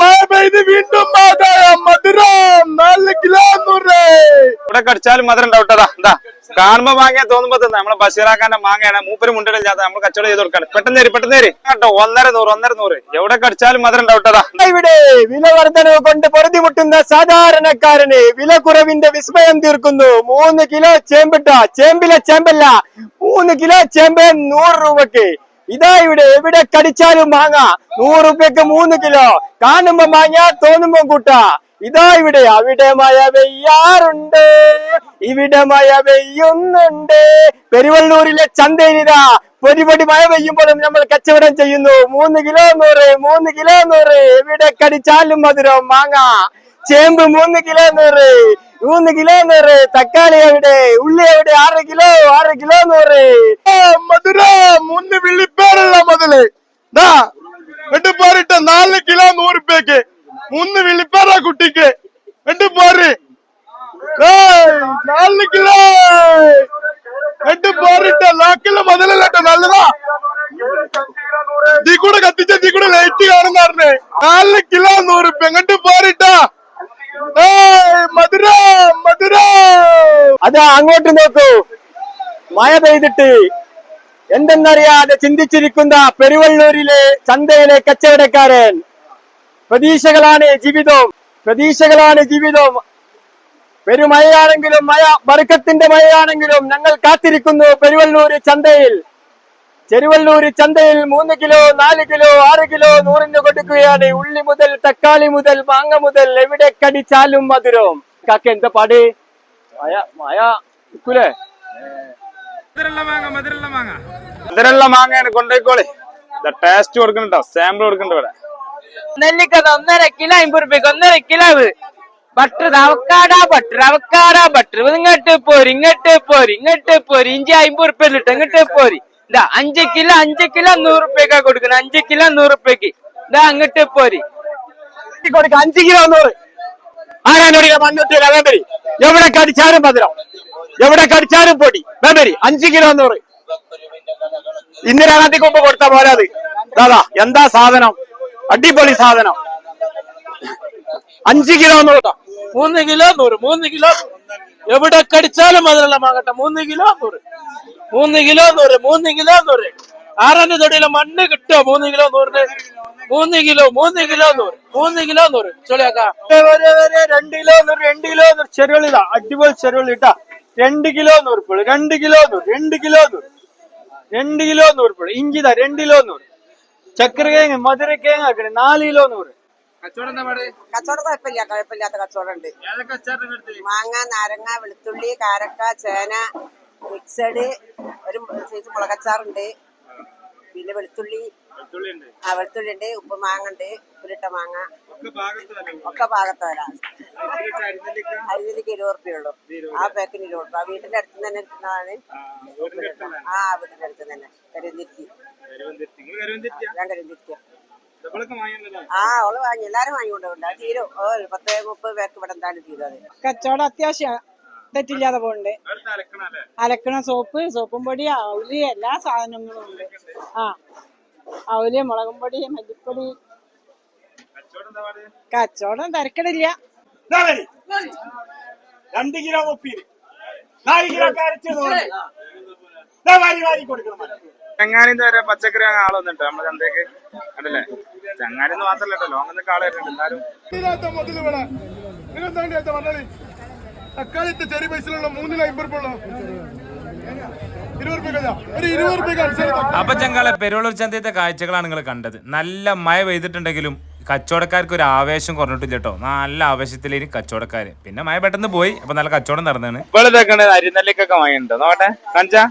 മഴ പെയ്ത് വീണ്ടും മധുരം നാല് ഇവിടെ കടിച്ചാലും മധുരം ഉണ്ടാവട്ടതാ എന്താ കാണുമ്പോ മാങ്ങ തോന്നുമ്പോ തന്നെ. നമ്മളെ ബഷീറാക്കാന്റെ മാങ്ങയാണ്. മൂപ്പര് മുണ്ടിടില്ലാത്ത നമ്മൾ കച്ചവടം ചെയ്ത് കൊടുക്കാണ്. പെട്ടെന്ന് തരും പെട്ടെന്ന് തരും. കേട്ടോ ഒന്നര നൂറ് ഒന്നര നൂറ്. എവിടെ കടിച്ചാലും മധുരം ഉണ്ടാവട്ടതാ ഇവിടെ വില വർധനവ് കൊണ്ട് പൊറുതിമുട്ടുന്ന സാധാരണക്കാരന് വില കുറവിന്റെ വിസ്മയം തീർക്കുന്നു. മൂന്ന് കിലോ ചേമ്പിട്ട. ചേമ്പിലെ ചേമ്പല്ല. മൂന്ന് കിലോ ചേമ്പ് നൂറ് രൂപക്ക് ഇതാ ഇവിടെ എവിടെ കടിച്ചാലും മാങ്ങ. നൂറ് രൂപയ്ക്ക് മൂന്ന് കിലോ. കാണുമ്പോ മാങ്ങ തോന്നുമ്പോ കൂട്ട. ഇതാ ഇവിടെ അവിടെ മഴ പെയ്യാറുണ്ട്. ഇവിടെ മഴ പെയ്യുന്നുണ്ട്. പെരുവള്ളൂരിലെ ചന്തയിലിതാ പൊടിപൊടി മഴ പെയ്യുമ്പോഴും നമ്മൾ കച്ചവടം ചെയ്യുന്നു. മൂന്ന് കിലോ നൂറ് മൂന്ന് കിലോ നൂറ്. എവിടെ കടിച്ചാലും മധുരം മാങ്ങ. ചേമ്പ് മൂന്ന് കിലോ നൂറ്. മൂന്ന് കിലോ നൂറ് തക്കാളി എവിടെ ഉള്ളി എവിടെ ആറ് കിലോ ആറ് കിലോ നൂറ് മധുര മൂന്ന് വിളിപ്പേരുള്ള മുതൽ ദാ എന്നിട്ട് പോരിട്ട് നാല് കിലോ നൂറ് രൂപയ്ക്ക് മൂന്ന് വിളിപ്പേരാ കുട്ടിക്ക് എന്നിട്ട് പോര് ഏയ്, നാല് കിലോ എന്നിട്ട് പോരിട്ട് നാക്കിൽ മുതലല്ലോ നല്ലതാ തീ കൂടെ കത്തിച്ച തീ കൂടെ ലൈറ്റ് കാണുന്നാറിന് നാല് കിലോ നൂറ് രൂപ എങ്ങോട്ട് പോരിട്ടാ മധുര മധുര അത് അങ്ങോട്ട് നോക്കൂ. മഴ പെയ്തിട്ട് എന്തെന്നറിയാതെ ചിന്തിച്ചിരിക്കുന്ന പെരുവള്ളൂരിലെ ചന്തയിലെ കച്ചവടക്കാരൻ. പ്രതീക്ഷകളാണ് ജീവിതം. പ്രതീക്ഷകളാണ് ജീവിതം. പെരുമഴയാണെങ്കിലും മഴ ബർക്കത്തിന്റെ മഴയാണെങ്കിലും ഞങ്ങൾ കാത്തിരിക്കുന്നു പെരുവള്ളൂര് ചന്തയിൽ. ചെരുവള്ളൂര് ചന്തയിൽ മൂന്ന് കിലോ നാല് കിലോ ആറ് കിലോ നൂറിന് കൊടുക്കുകയാണ്. ഉള്ളി മുതൽ തക്കാളി മുതൽ മാങ്ങ മുതൽ എവിടെ കടിച്ചാലും മധുരം. കാക്ക എന്താ പാട്? മഴ മഴ നിക്കൂലേ മധുരമുള്ള മാങ്ങയാണ് കൊണ്ടേക്കോളി ടേസ്റ്റ് കൊടുക്കണ്ടോ സാമ്പിൾ കൊടുക്കുന്നുണ്ട് ഇവിടെ. നെല്ലിക്കത് ഒന്നര കിലോ അമ്പത് റുപ്യക്ക് ഒന്നര kilo butter avocado butter avocado butter ഇങ്ങോട്ട് പോരി ഇങ്ങോട്ട് പോരി ഇങ്ങോട്ട് പോരി. ഇഞ്ചി അമ്പത് റുപ്യ ഇട്ട് ഇങ്ങോട്ട് പോരി. ഇതാ അഞ്ച് കിലോ അഞ്ച് കിലോ നൂറ് റുപ്യക്കാ കൊടുക്കുന്നത് അഞ്ച് കിലോ നൂറ് റുപ്യക്ക് ഇതാ അങ്ങോട്ട് പോരി. കൊടുക്ക അഞ്ച് കിലോ നൂറ്. ആരാനോട് മണ്ണുട്ടി വേമ്പരി എവിടെ കടിച്ചാലും മധുരം. എവിടെ കടിച്ചാലും പൊടി. മെമ്മരി അഞ്ചു കിലോ എന്ന് പറയും. ഇന്ദിരാഗാന്ധിക്ക് മുമ്പ് കൊടുത്ത പോരാത് ദാദാ എന്താ സാധനം? അടിപൊളി സാധനം. അഞ്ചു കിലോ എന്ന് കൊടുത്താ. മൂന്ന് കിലോ നൂറ് മൂന്ന് കിലോ എവിടെ കടിച്ചാലും അതിലുള്ള മാങ്ങട്ടെ മൂന്ന് കിലോ നൂറ്. മൂന്ന് കിലോ നൂറ് മൂന്ന് കിലോ നൂറ്. ആറാന്റെ തൊടിയിലെ മണ്ണ് കിട്ടുമോ മൂന്ന് കിലോ നൂറിന്? മൂന്ന് കിലോ മൂന്ന് കിലോ നൂറ് മൂന്ന് കിലോ നൂറ് ചൊളിയാക്ക രണ്ട് കിലോ നൂറ് രണ്ട് കിലോ നൂറ് ചെറുകളിതാ അടിപൊളി ചെറുകളി ഇട്ടാ രണ്ട് കിലോ നൂറ് പുള്ളി രണ്ട് കിലോ നൂറ് രണ്ട് കിലോ നൂറ് രണ്ട് കിലോ നൂറ് പുള്ളി ഇഞ്ചിതാ രണ്ട് കിലോ നൂറ് ചക്ര കേങ്ങ് മധുര കേങ്ങ് ആക്കണേ നാല് കിലോ നൂറ് കച്ചവടം കുഴപ്പമില്ല കുഴപ്പമില്ലാത്ത കച്ചവടം ഉണ്ട് മാങ്ങ നാരങ്ങ വെളുത്തുള്ളി കാരക്ക ചേന മിക്സഡ് ഒരു സൈസ് മുളകച്ചാറുണ്ട് പിന്നെ വെളുത്തുള്ളി ആ വെളുത്തുള്ളി ഉണ്ട് ഉപ്പ് മാങ്ങ ഉണ്ട് ഉപ്പിലിട്ട മാങ്ങ. ഒക്കെ പാകത്ത് വരാം അരിഞ്ഞിലേക്ക് ഇരുപത് റുപ്യ ഉള്ളൂ. ആ പാക്കിന് ഇരുപത് റുപ്യ വീട്ടിന്റെ അടുത്ത് തന്നെ എടുക്കുന്നതാണ് ആ വീട്ടിന്റെ അടുത്ത് തന്നെ. കരുവന്തിരുത്തി ഞാൻ കരുവന്തിരുത്തിയ ആ ഓൾ വാങ്ങി. എല്ലാരും വാങ്ങിക്കൊണ്ടു തീരും. ഓ പത്ത് മുപ്പത് പേർക്ക് ഇവിടെ എന്തായാലും തീരും അത്. കച്ചവടം അത്യാവശ്യം. തെറ്റില്ലാതെ പോകണ്ടേ അലക്കണ സോപ്പ് സോപ്പും പൊടി അവൽ എല്ലാ സാധനങ്ങളും ഉണ്ട്. ആ. അവൽ മുളകും പൊടി മല്ലിപ്പൊടി. കച്ചവടം തിരക്കിടില്ല. രണ്ട് കിലോ ഉപ്പീര് നാല് കിലോ കരച്ച് നൂറ് വാരി വാരി കൊടുക്കണം ചങ്ങാനിന്ന് വരെ പച്ചക്കറി വാങ്ങാൻ ആൾ വന്നിട്ട്? നമ്മളെ ചന്തയ്ക്ക്? കണ്ടല്ലേ? ചങ്ങാനിന്ന് മാത്രല്ല കേട്ടോ ലോങ്ങൊന്നും ആൾ വരുന്നുണ്ട്. എന്നാലും തക്കാളിത്തെ ചെറിയ പൈസയിലുള്ള മൂന്നിന് അമ്പത് രൂപ ഉള്ളു ഇരുപത് രൂപ രൂപ അനുസരിച്ച് അപ്പൊ ചങ്കാളെ പെരുവള്ളൂർ ചന്തയത്തെ കാഴ്ചകളാണ് നിങ്ങൾ കണ്ടത്. നല്ല മഴ പെയ്തിട്ടുണ്ടെങ്കിലും കച്ചവടക്കാർക്ക് ഒരു ആവേശം കുറഞ്ഞിട്ടില്ല കേട്ടോ. നല്ല ആവേശത്തിലേനി കച്ചവടക്കാര്. പിന്നെ മഴ പെട്ടെന്ന് പോയി. അപ്പൊ നല്ല കച്ചവടം നടന്നാണ്. അരിനെല്ലിക്കൊക്കെ വാങ്ങിയിട്ടുണ്ടോ. നോക്കട്ടെ കാണിച്ചാ?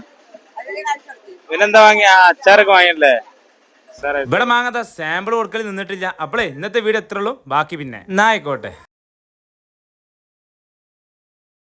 പിന്നെന്താ വാങ്ങിയ? അച്ചാറൊക്കെ വാങ്ങിയല്ലേ ഇവിടെ മാങ്ങാത്ത സാമ്പിൾ കൊടുക്കൽ നിന്നിട്ടില്ല. അപ്പോളേ ഇന്നത്തെ വീട് എത്ര ഉള്ളൂ. ബാക്കി പിന്നെ. എന്നാ ആയിക്കോട്ടെ.